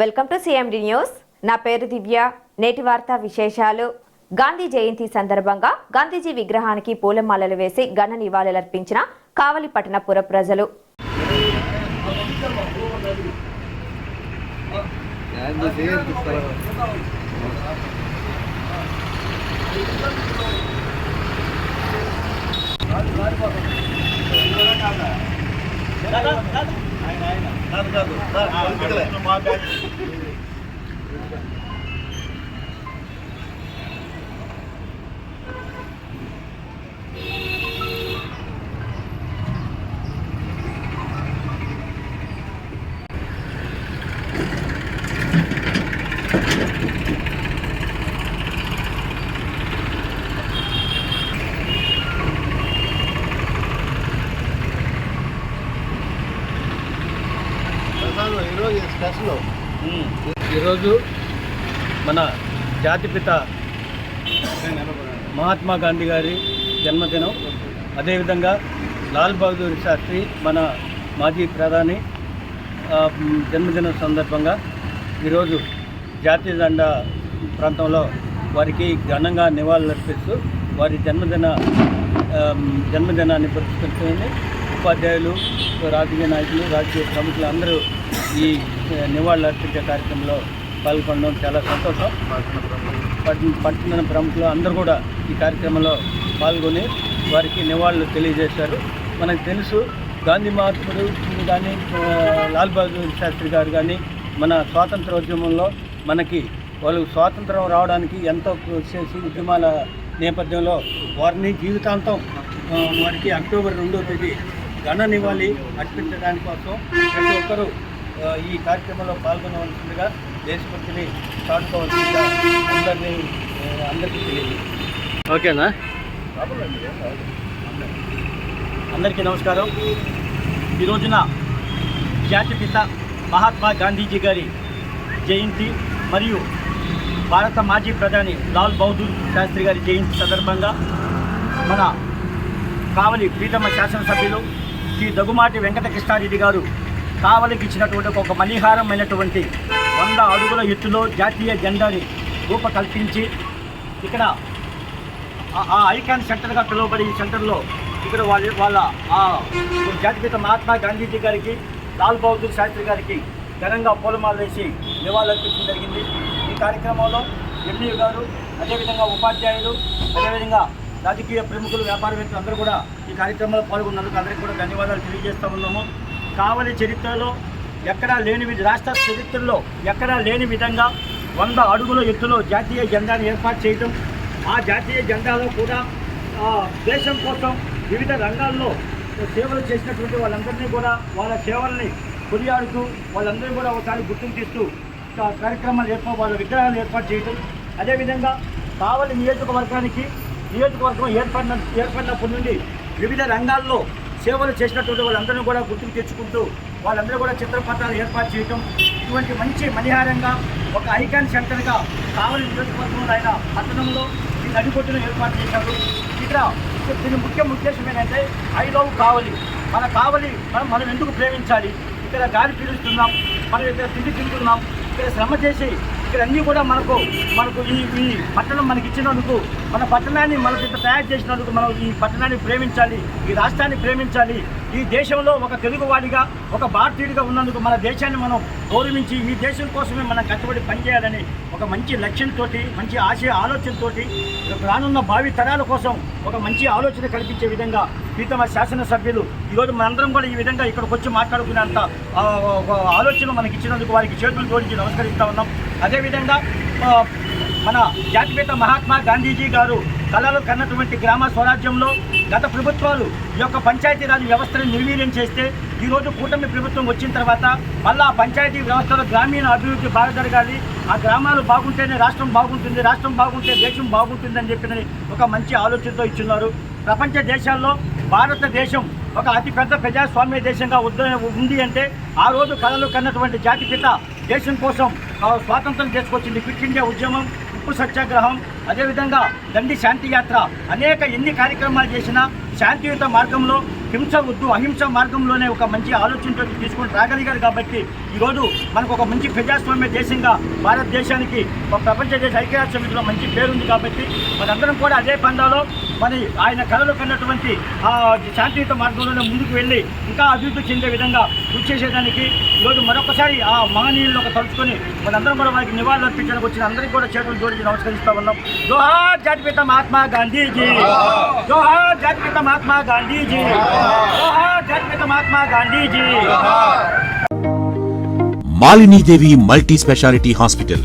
Welcome to CMD news నా పేరు దివ్య. నేటి వార్తా విశేషాలు. గాంధీ జయంతి సందర్భంగా గాంధీజీ విగ్రహానికి పూలమాలలు వేసి ఘన నివాళులర్పించిన కావలి పట్టణ పుర ప్రజలు. కాదు కాదు ఈరోజు మన జాతిపిత మహాత్మా గాంధీ గారి జన్మదినం. అదేవిధంగా లాల్ బహదూర్ శాస్త్రి మన మాజీ ప్రధాని జన్మదినం సందర్భంగా ఈరోజు జాతీయ జెండా ప్రాంతంలో వారికి ఘనంగా నివాళులర్పిస్తూ వారి జన్మదిన జన్మదినాన్ని పురస్కరించుకొని ఉపాధ్యాయులు రాజకీయ నాయకులు రాజకీయ ప్రముఖులు అందరూ ఈ నివాళులు అర్పించే కార్యక్రమంలో పాల్గొనడం చాలా సంతోషం. పట్టణ పట్టణ ప్రముఖులు అందరూ కూడా ఈ కార్యక్రమంలో పాల్గొని వారికి నివాళులు తెలియజేశారు. మనకు తెలుసు గాంధీ మహాత్ముడు కానీ లాల్ బహదూర్ శాస్త్రి గారు కానీ మన స్వాతంత్రోద్యమంలో మనకి వాళ్ళు స్వాతంత్రం రావడానికి ఎంతో కృషి చేసి ఉద్యమాల నేపథ్యంలో వారిని జీవితాంతం వారికి అక్టోబర్ రెండో తేదీ గణ నివాళి అర్పించడానికి కోసం ప్రతి ఒక్కరూ ఈ కార్యక్రమంలో పాల్గొనవలసిందిగా దేశభక్తిని చాటుకోవాల్సిందిగా అందరినీ అందరికీ తెలియదు ఓకేనా? అందరికీ నమస్కారం. ఈ రోజున జాతిపిత మహాత్మా గాంధీజీ గారి జయంతి మరియు భారత మాజీ ప్రధాని లాల్ బహదూర్ శాస్త్రి గారి జయంతి సందర్భంగా మన కావలి ప్రీతమ శాసనసభ్యులు శ్రీ దగుమాటి వెంకట కృష్ణారెడ్డి గారు కావలికి ఇచ్చినటువంటి ఒక మణిహారమైనటువంటి వంద అడుగుల ఎత్తులో జాతీయ జెండాని రూపకల్పించి ఇక్కడ ఆ- ఐకాన్ సెంటర్గా పిలువబడి ఈ సెంటర్లో ఇక్కడ వాళ్ళ వాళ్ళ ఆ జాతిపిత మహాత్మా గాంధీజీ గారికి లాల్ బహదూర్ శాస్త్రి గారికి ఘనంగా పూలమాలు వేసి నివాళులర్పించడం జరిగింది. ఈ కార్యక్రమంలో ఎంపీ గారు అదేవిధంగా ఉపాధ్యాయులు అదేవిధంగా రాజకీయ ప్రముఖులు వ్యాపారవేత్తలు అందరూ కూడా ఈ కార్యక్రమంలో పాల్గొన్నందుకు అందరికీ కూడా ధన్యవాదాలు తెలియజేస్తూ ఉన్నాము. కావలి చరిత్రలో ఎక్కడా లేని రాష్ట్ర చరిత్రలో ఎక్కడా లేని విధంగా వంద అడుగుల ఎత్తులో జాతీయ జెండాను ఏర్పాటు చేయటం ఆ జాతీయ జెండాలో కూడా దేశం కోసం వివిధ రంగాల్లో సేవలు చేసినటువంటి వాళ్ళందరినీ కూడా వాళ్ళ సేవల్ని కొనియాడుతూ వాళ్ళందరినీ కూడా ఒకసారి గుర్తుకు తీస్తూ కార్యక్రమాలు ఏర్పాటు వాళ్ళ విగ్రహాలు ఏర్పాటు చేయటం. అదేవిధంగా కావలి నియోజకవర్గానికి నియోజకవర్గం ఏర్పడిన ఏర్పడినప్పటి నుండి వివిధ రంగాల్లో సేవలు చేసినటువంటి వాళ్ళందరినీ కూడా గుర్తుకు తెచ్చుకుంటూ వాళ్ళందరూ కూడా చిత్రపటాలు ఏర్పాటు చేయటం ఇటువంటి మంచి మణిహారంగా ఒక ఐకాన్ సెంటర్గా కావలి నియోజకవర్గంలో ఆయన పట్టణంలో ఈ నడిబొట్టును ఏర్పాటు చేశారు. ఇక్కడ దీని ముఖ్య ఉద్దేశం ఏంటంటే ఐ లవ్ కావలి. మన కావలి మనం మనం ఎందుకు ప్రేమించాలి? ఇక్కడ గాలి పీలుస్తున్నాం మనం ఇక్కడ తిండి తింటున్నాం ఇక్కడ శ్రమ చేసి ఇక్కడ అన్నీ కూడా మనకు మనకు ఈ ఈ పట్టణం మనకి ఇచ్చినందుకు మన పట్టణాన్ని మనకు ఇంత తయారు చేసినందుకు మనం ఈ పట్టణాన్ని ప్రేమించాలి ఈ రాష్ట్రాన్ని ప్రేమించాలి. ఈ దేశంలో ఒక తెలుగువాడిగా ఒక భారతీయుడిగా ఉన్నందుకు మన దేశాన్ని మనం గౌరవించి ఈ దేశం కోసమే మనం కష్టపడి పనిచేయాలని ఒక మంచి లక్ష్యంతో మంచి ఆశయ ఆలోచనతో రానున్న భావి తరాల కోసం ఒక మంచి ఆలోచన కల్పించే విధంగా ప్రీతమ శాసనసభ్యులు ఈరోజు మనందరం కూడా ఈ విధంగా ఇక్కడికి వచ్చి మాట్లాడుకునేంత ఆలోచన మనకి ఇచ్చినందుకు వారికి చేతులు జోడించి నమస్కరిస్తా ఉన్నాం. అదేవిధంగా మన జాతిపిత మహాత్మా గాంధీజీ గారు కళలు కన్నటువంటి గ్రామ స్వరాజ్యంలో గత ప్రభుత్వాలు ఈ యొక్క పంచాయతీరాజ్ వ్యవస్థను నిర్వీర్యం చేస్తే ఈరోజు కూటమి ప్రభుత్వం వచ్చిన తర్వాత మళ్ళా ఆ పంచాయతీ వ్యవస్థలో గ్రామీణ అభివృద్ధి బాగా జరగాలి. ఆ గ్రామాలు బాగుంటేనే రాష్ట్రం బాగుంటుంది రాష్ట్రం బాగుంటే దేశం బాగుంటుందని చెప్పిన ఒక మంచి ఆలోచనతో ఇచ్చున్నారు. ప్రపంచ దేశాల్లో భారతదేశం ఒక అతిపెద్ద ప్రజాస్వామ్య దేశంగా ఉంది అంటే ఆ రోజు కళలు కన్నటువంటి జాతిపిత దేశం కోసం స్వాతంత్రం చేసుకొచ్చింది క్విట్ ఇండియా ఉద్యమం ఉప్పు సత్యాగ్రహం అదేవిధంగా దండి శాంతి యాత్ర. అనేక ఎన్ని కార్యక్రమాలు చేసినా శాంతియుత మార్గంలో హింస వద్దు అహింస మార్గంలోనే ఒక మంచి ఆలోచనతో తీసుకొని రాగలిగారు కాబట్టి ఈరోజు మనకు ఒక మంచి ప్రజాస్వామ్య దేశంగా భారతదేశానికి ఒక ప్రపంచ దేశ ఐక్యరాజ్య సమితిలో మంచి పేరుంది కాబట్టి మనందరం కూడా అదే పందాలో మరి ఆయన కళలు కన్నటువంటి ఆ శాంతియుత మార్గంలోనే ముందుకు వెళ్ళి ఇంకా అభివృద్ధి చెందే విధంగా కృషి చేసేదానికి ఈరోజు మరొకసారి ఆ మహనీయులను ఒక తలుచుకొని మనందరం కూడా వారికి నివాళులు అర్పించడానికి వచ్చిన అందరికీ కూడా చేతులు జోడించి నమస్కరిస్తూ ఉన్నాం. జోహార్ జాతిపిత మహాత్మా గాంధీజీ! జోహార్ జాతిపిత మహాత్మా గాంధీజీ! జోహార్ జాతిపిత Mahatma Gandhiji! Malinidevi multi speciality hospital